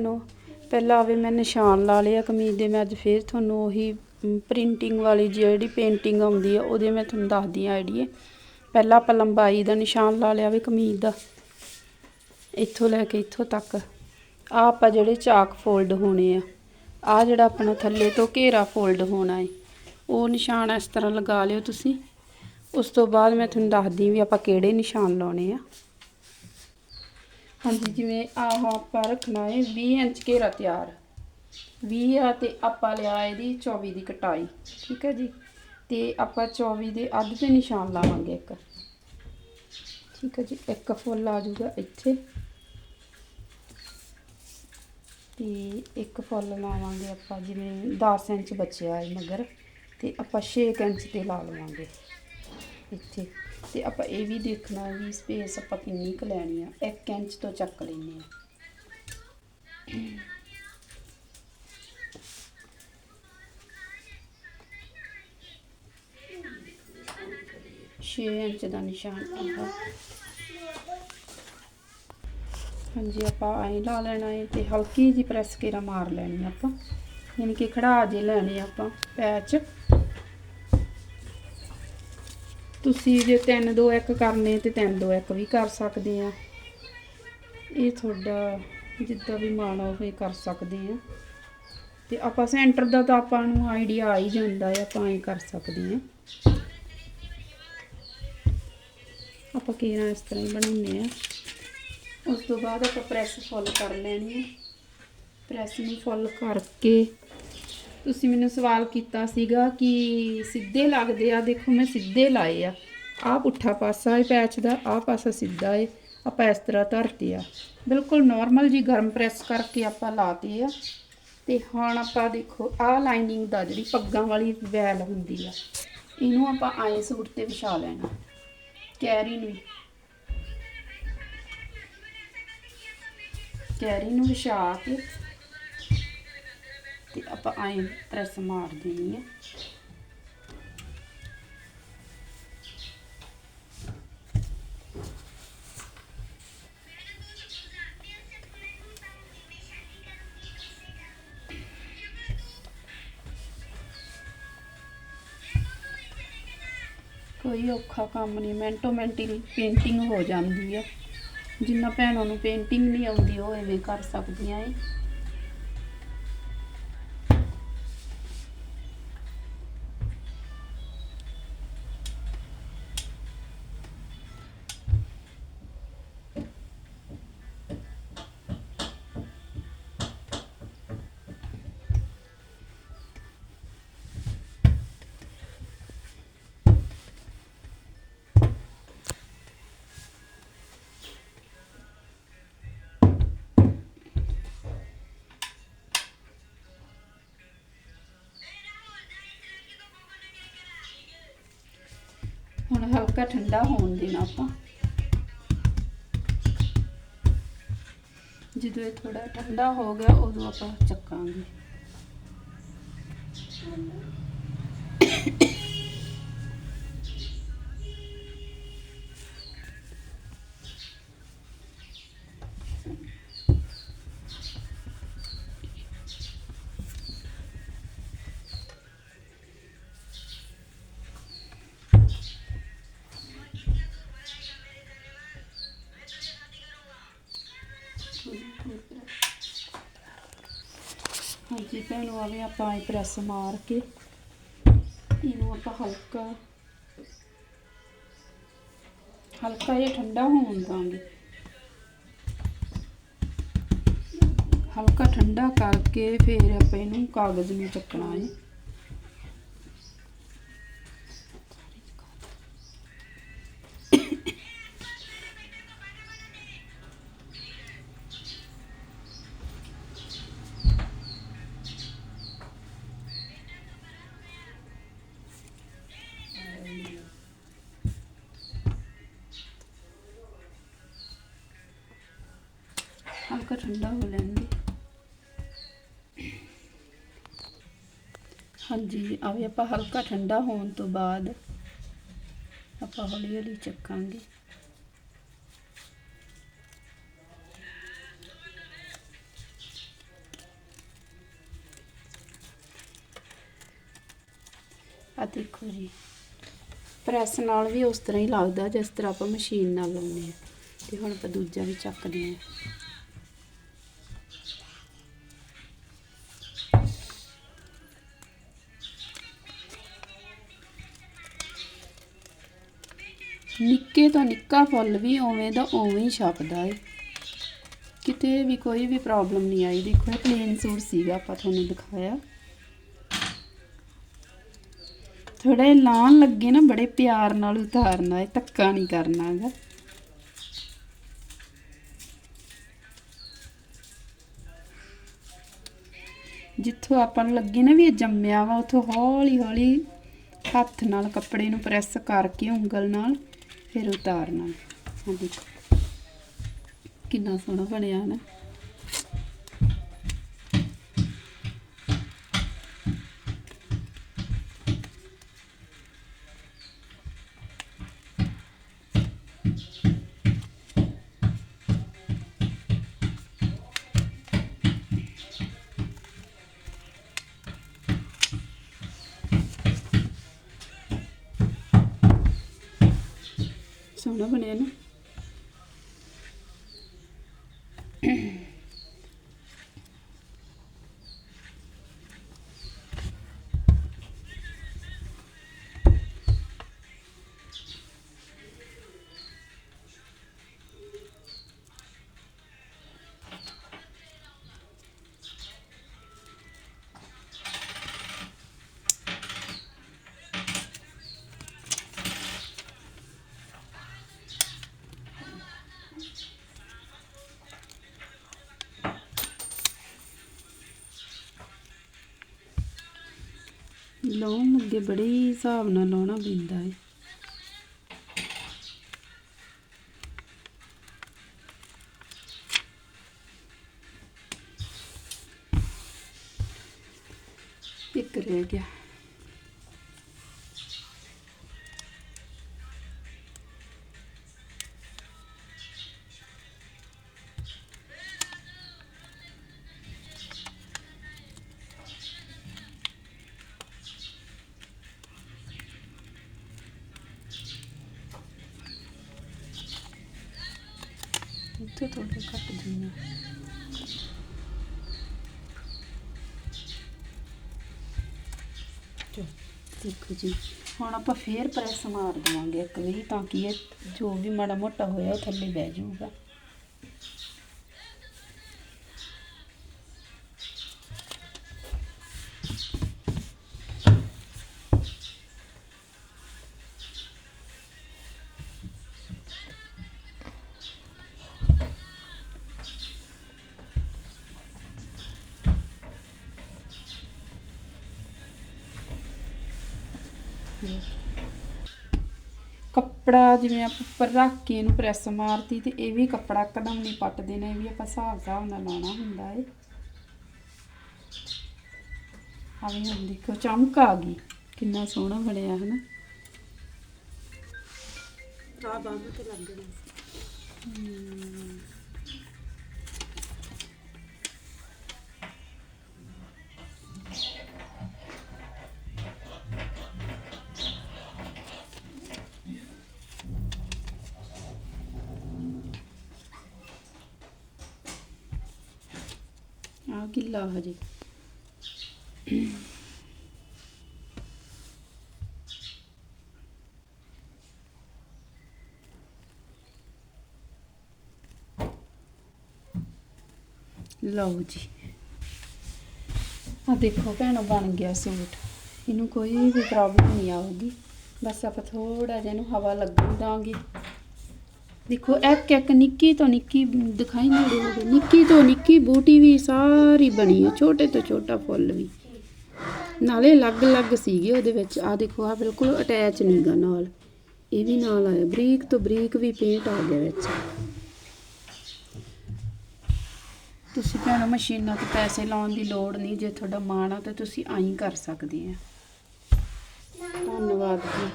ਨੂੰ। ਪਹਿਲਾਂ ਆਵੇ ਮੈਂ ਨਿਸ਼ਾਨ ਲਾ ਲਿਆ ਕਮੀਜ਼ ਦੇ, ਮੈਂ ਅੱਜ ਫੇਰ ਤੁਹਾਨੂੰ ਉਹੀ ਪ੍ਰਿੰਟਿੰਗ ਵਾਲੀ ਜਿਹੜੀ ਪੇਂਟਿੰਗ ਆਉਂਦੀ ਆ, ਉਹਦੇ ਮੈਂ ਤੁਹਾਨੂੰ ਦੱਸਦੀ ਆ ਆਈਡੀਏ ਪਹਿਲਾਂ ਆਪਾਂ ਲੰਬਾਈ ਦਾ ਨਿਸ਼ਾਨ ਲਾ ਲਿਆ ਵੇ ਕਮੀਜ਼ ਦਾ। ਇੱਥੋਂ ਲੈ ਕੇ ਇੱਥੋਂ ਤੱਕ। ਆ ਆਪਾਂ ਜਿਹੜੇ ਚਾਕ ਫੋਲਡ ਹੋਣੇ ਆ ਆ ਜਿਹੜਾ ਆਪਣਾ ਥੱਲੇ ਤੋਂ ਘੇਰਾ ਫੋਲਡ ਹੋਣਾ ਹੈ ਉਹ ਨਿਸ਼ਾਨ ਇਸ ਤਰ੍ਹਾਂ ਲਗਾ ਲਿਓ ਤੁਸੀਂ। ਉਸ ਤੋਂ ਬਾਅਦ ਮੈਂ ਤੁਹਾਨੂੰ ਦੱਸਦੀ ਵੀ ਆਪਾਂ ਕਿਹੜੇ ਨਿਸ਼ਾਨ ਲਾਉਣੇ ਆ। ਹਾਂਜੀ, ਜਿਵੇਂ ਆਹ ਆਪਾਂ ਰੱਖਣਾ ਹੈ 20 ਇੰਚ ਘੇਰਾ ਤਿਆਰ। 20 ਆ ਤੇ ਆਪਾਂ ਲਿਆ ਇਹਦੀ 24 ਦੀ ਕਟਾਈ, ਠੀਕ ਹੈ ਜੀ? ਤੇ ਆਪਾਂ 24 ਦੇ ਅੱਧ ਤੇ ਨਿਸ਼ਾਨ ਲਾਵਾਂਗੇ ਇੱਕ। ਠੀਕ ਹੈ ਜੀ, ਇੱਕ ਫੁੱਲ ਆ ਜਾਊਗਾ ਇੱਥੇ। ਤੇ ਇੱਕ ਫੁੱਲ ਲਾਵਾਂਗੇ ਆਪਾਂ, ਜਿਵੇਂ 10 ਇੰਚ ਬਚਿਆ ਹੈ ਮਗਰ, ਤੇ ਆਪਾਂ 6 ਇੰਚ ਤੇ ਲਾ ਲਵਾਂਗੇ। ਇੱਥੇ। ਤੇ ਆਪਾਂ ਇਹ ਵੀ ਦੇਖਣਾ ਵੀ ਸਪੇਸ ਆਪਾਂ ਕਿੰਨੀ ਕੁ ਲੈਣੀ ਆ। 1 ਇੰਚ ਤੋਂ ਚੱਕ ਲੈਨੇ ਆ। ਛੇ ਇੰਚ ਦਾ ਨਿਸ਼ਾਨ ਆਹ ਹਾਂਜੀ, ਆਪਾਂ ਐਂ ਲਾ ਲੈਣਾ ਹੈ ਤੇ ਹਲਕੀ ਜੀ ਪ੍ਰੈਸ ਕੇਰਾ ਮਾਰ ਲੈਣੀ ਆਪਾਂ। ਯਾਨੀ ਕਿ ਖੜਾ ਜੇ ਲੈਣੇ ਆ ਆਪਾਂ, ਪੈਚ। ਤੁਸੀਂ ਜੇ 3 2 1 ਕਰਨੇ ਤੇ 3 2 1 ਵੀ ਕਰ ਸਕਦੇ ਆ। ਇਹ ਤੁਹਾਡਾ ਜਿੱਦਾਂ ਵੀ ਮਨ ਹੋਵੇ ਕਰ ਸਕਦੇ ਆ। ਤੇ ਆਪਾਂ ਸੈਂਟਰ ਦਾ ਤਾਂ ਆਪਾਂ ਨੂੰ ਆਈਡੀਆ ਆ ਹੀ ਜਾਂਦਾ ਆ, ਆਪਾਂ ਐਂ ਕਰ ਸਕਦੇ ਆ। ਆਪਾਂ ਕੀਰਾਂ ਇਸ ਤਰ੍ਹਾਂ ਹੀ ਬਣਾਉਂਦੇ ਆ। ਉਸ ਤੋਂ ਬਾਅਦ ਆਪਾਂ ਪ੍ਰੈਸ ਫੁੱਲ ਕਰ ਲੈਣੀ ਹੈ ਪ੍ਰੈਸ ਨੂੰ ਫੁੱਲ ਕਰਕੇ ਤੁਸੀਂ ਮੈਨੂੰ ਸਵਾਲ ਕੀਤਾ ਸੀਗਾ ਕਿ ਸਿੱਧੇ ਲੱਗਦੇ ਆ, ਦੇਖੋ ਮੈਂ ਸਿੱਧੇ ਲਾਏ ਆ। ਆਹ ਪੁੱਠਾ ਪਾਸਾ ਹੈ ਪੈਚ ਦਾ ਆਹ ਪਾਸਾ ਸਿੱਧਾ ਹੈ, ਆਪਾਂ ਇਸ ਤਰ੍ਹਾਂ ਧਰਤੇ ਆ। ਬਿਲਕੁਲ ਨਾਰਮਲ ਜੀ ਗਰਮ ਪ੍ਰੈਸ ਕਰਕੇ ਆਪਾਂ ਲਾਤੇ ਆ। ਤੇ ਹੁਣ ਆਪਾਂ ਦੇਖੋ, ਆਹ ਲਾਈਨਿੰਗ ਦਾ ਜਿਹੜੀ ਪੱਗਾਂ ਵਾਲੀ ਵੈਲ ਹੁੰਦੀ ਆ, ਇਹਨੂੰ ਆਪਾਂ ਆਏ ਸੂਟ ਤੇ ਵਿਛਾ ਲੈਣਾ, ਕੈਰੀ ਨੂੰ। ਕੈਰੀ ਨੂੰ ਵਿਛਾ ਕੇ ਤੇ ਆਪਾਂ ਐਂ ਪ੍ਰੈਸ ਮਾਰ ਦੇਣੀ ਹੈ ਕੋਈ ਔਖਾ ਕੰਮ ਨਹੀਂ ਮਿੰਟੋ ਮਿੰਟੀ ਪੇਂਟਿੰਗ ਹੋ ਜਾਂਦੀ ਆ। ਜਿੰਨਾ ਭੈਣਾਂ ਨੂੰ ਪੇਂਟਿੰਗ ਨਹੀਂ ਆਉਂਦੀ, ਉਹ ਐਵੇਂ ਕਰ ਸਕਦੀਆਂ ਏ। ਹੁਣ ਹਲਕਾ ਠੰਡਾ ਹੋਣ ਦੇਣਾ ਆਪਾਂ। ਜਦੋਂ ਇਹ ਥੋੜਾ ਠੰਡਾ ਹੋ ਗਿਆ, ਉਦੋਂ ਆਪਾਂ ਚੱਕਾਂਗੇ। ਹਾਂਜੀ ਭੈਣੋ ਆਵੇ ਆਪਾਂ ਇਹ ਪ੍ਰੈਸ ਮਾਰ ਕੇ ਇਹਨੂੰ ਆਪਾਂ ਹਲਕਾ ਹਲਕਾ ਜਿਹਾ ਠੰਡਾ ਹੋਣ ਦਾਂਗੇ। ਹਲਕਾ ਠੰਡਾ ਕਰਕੇ ਫਿਰ ਆਪਾਂ ਇਹਨੂੰ ਕਾਗਜ਼ ਨੂੰ ਚੱਕਣਾ ਹੈ। हल्का ठंडा हो लेंगे ਹਾਂਜੀ ਆਵੇ ਆਪਾਂ ਹਲਕਾ ਠੰਡਾ ਹੋਣ ਤੋਂ ਬਾਅਦ ਆਪਾਂ ਹੌਲੀ ਹੌਲੀ ਚੱਕਾਂਗੇ। ਆ ਦੇਖੋ ਜੀ, ਪ੍ਰੈਸ ਨਾਲ ਵੀ ਉਸ ਤਰ੍ਹਾਂ ਹੀ ਲੱਗਦਾ ਜਿਸ ਤਰ੍ਹਾਂ ਆਪਾਂ ਮਸ਼ੀਨ ਨਾਲ ਲਾਉਂਦੇ ਆ ਤੇ ਹੁਣ ਆਪਾਂ ਦੂਜਾ ਵੀ ਚੱਕਦੇ ਆ ਨਿੱਕੇ ਤੋਂ ਨਿੱਕਾ ਫੁੱਲ ਵੀ ਉਵੇਂ ਦਾ ਉਵੇਂ ਹੀ ਛਪਦਾ ਏ। ਕਿਤੇ ਵੀ ਕੋਈ ਵੀ ਪ੍ਰੋਬਲਮ ਨਹੀਂ ਆਈ। ਦੇਖੋ, ਇਹ ਪਲੇਨ ਸੂਟ ਸੀਗਾ, ਆਪਾਂ ਤੁਹਾਨੂੰ ਦਿਖਾਇਆ। ਥੋੜੇ ਲਾਣ ਲੱਗੇ ਨਾ, ਬੜੇ ਪਿਆਰ ਨਾਲ ਉਤਾਰਨਾ ਹੈ ਧੱਕਾ ਨਹੀਂ ਕਰਨਾ ਹੈਗਾ। ਜਿੱਥੋਂ ਆਪਾਂ ਨੂੰ ਲੱਗੇ ਨਾ ਵੀ ਇਹ ਜੰਮਿਆ ਵਾ, ਉਥੋਂ ਹੌਲੀ ਹੌਲੀ ਹੱਥ ਨਾਲ, ਕੱਪੜੇ ਨੂੰ ਪ੍ਰੈਸ ਕਰਕੇ, ਉਂਗਲ ਨਾਲ ਫਿਰ ਉਤਾਰਨਾ। ਹਾਂ ਕਿੰਨਾ ਸੋਹਣਾ ਬਣਿਆ ਨਾ। ਸੋਹਣਾ ਬਣਿਆ ਨਾ ਲਾਉਣ ਲੱਗੇ ਬੜੇ ਹਿਸਾਬ ਨਾਲ ਲਾਉਣਾ ਪੈਂਦਾ ਹੈ ਇੱਕ ਰਹਿ ਗਿਆ। ਇੱਥੇ ਥੋੜਾ ਘੱਟ ਦਿੰਨਾ ਦੇਖੋ ਜੀ ਹੁਣ ਆਪਾਂ ਫੇਰ ਪ੍ਰੈਸ ਮਾਰ ਦਵਾਂਗੇ ਇੱਕ ਵਾਰੀ ਤਾਂ ਕਿ ਇਹ ਜੋ ਵੀ ਮਾੜਾ ਮੋਟਾ ਹੋਇਆ ਉਹ ਥੱਲੇ ਬਹਿ ਜਾਊਗਾ। ਕੱਪੜਾ ਜਿਵੇਂ ਆਪਾਂ ਉੱਪਰ ਰੱਖ ਕੇ ਇਹਨੂੰ ਪ੍ਰੈਸ ਮਾਰਤੀ ਤੇ ਇਹ ਵੀ ਕੱਪੜਾ ਕਦਮ ਨਹੀਂ ਪੱਟ ਦੇਣਾ ਇਹ ਵੀ ਆਪਾਂ ਹਿਸਾਬ ਹਿਸਾਬ ਨਾਲ ਲਾਉਣਾ ਹੁੰਦਾ ਏ। ਆ ਵੀ ਹੁਣ ਦੇਖੋ ਚਮਕ ਆ ਗਈ। ਕਿੰਨਾ ਸੋਹਣਾ ਬਣਿਆ ਹਨਾ? ਆ ਬਾਹਾਂ ਤੇ ਲੱਗ ਜਾਣਾ ਆ ਗਿੱਲਾ ਹਜੇ। ਲਓ ਜੀ। ਆ ਦੇਖੋ ਭੈਣੋ, ਬਣ ਗਿਆ ਸੂਟ। ਇਹਨੂੰ ਕੋਈ ਵੀ ਪ੍ਰੋਬਲਮ ਨਹੀਂ ਆਊਗੀ। ਬਸ ਆਪਾਂ ਥੋੜਾ ਜਿਹਾ ਇਹਨੂੰ ਹਵਾ ਲੱਗੂ ਦਾਂਗੇ। ਦੇਖੋ, ਇੱਕ ਇੱਕ ਨਿੱਕੀ ਤੋਂ ਨਿੱਕੀ ਦਿਖਾਈ ਨਹੀਂ ਦੇ ਰਹੀ ਨਿੱਕੀ ਤੋਂ ਨਿੱਕੀ ਬੂਟੀ ਵੀ ਸਾਰੀ ਬਣੀ ਹੈ ਛੋਟੇ ਤੋਂ ਛੋਟਾ ਫੁੱਲ ਵੀ। ਨਾਲੇ ਅਲੱਗ-ਅਲੱਗ ਸੀਗੇ ਉਹਦੇ ਵਿੱਚ। ਆ ਦੇਖੋ ਆ ਬਿਲਕੁਲ ਅਟੈਚ ਨਹੀਂਗਾ ਨਾਲ। ਇਹ ਵੀ ਨਾਲ ਆਇਆ। ਬਰੀਕ ਤੋਂ ਬਰੀਕ ਵੀ ਪੇਂਟ ਆ ਗਿਆ ਵਿੱਚ। ਤੁਸੀਂ ਭੈਣੋ, ਮਸ਼ੀਨਾਂ ਤੇ ਪੈਸੇ ਲਾਉਣ ਦੀ ਲੋੜ ਨਹੀਂ। ਜੇ ਤੁਹਾਡਾ ਮਾਣ ਆ ਤਾਂ ਤੁਸੀਂ ਆਈ ਕਰ ਸਕਦੇ ਆ। ਧੰਨਵਾਦ ਜੀ।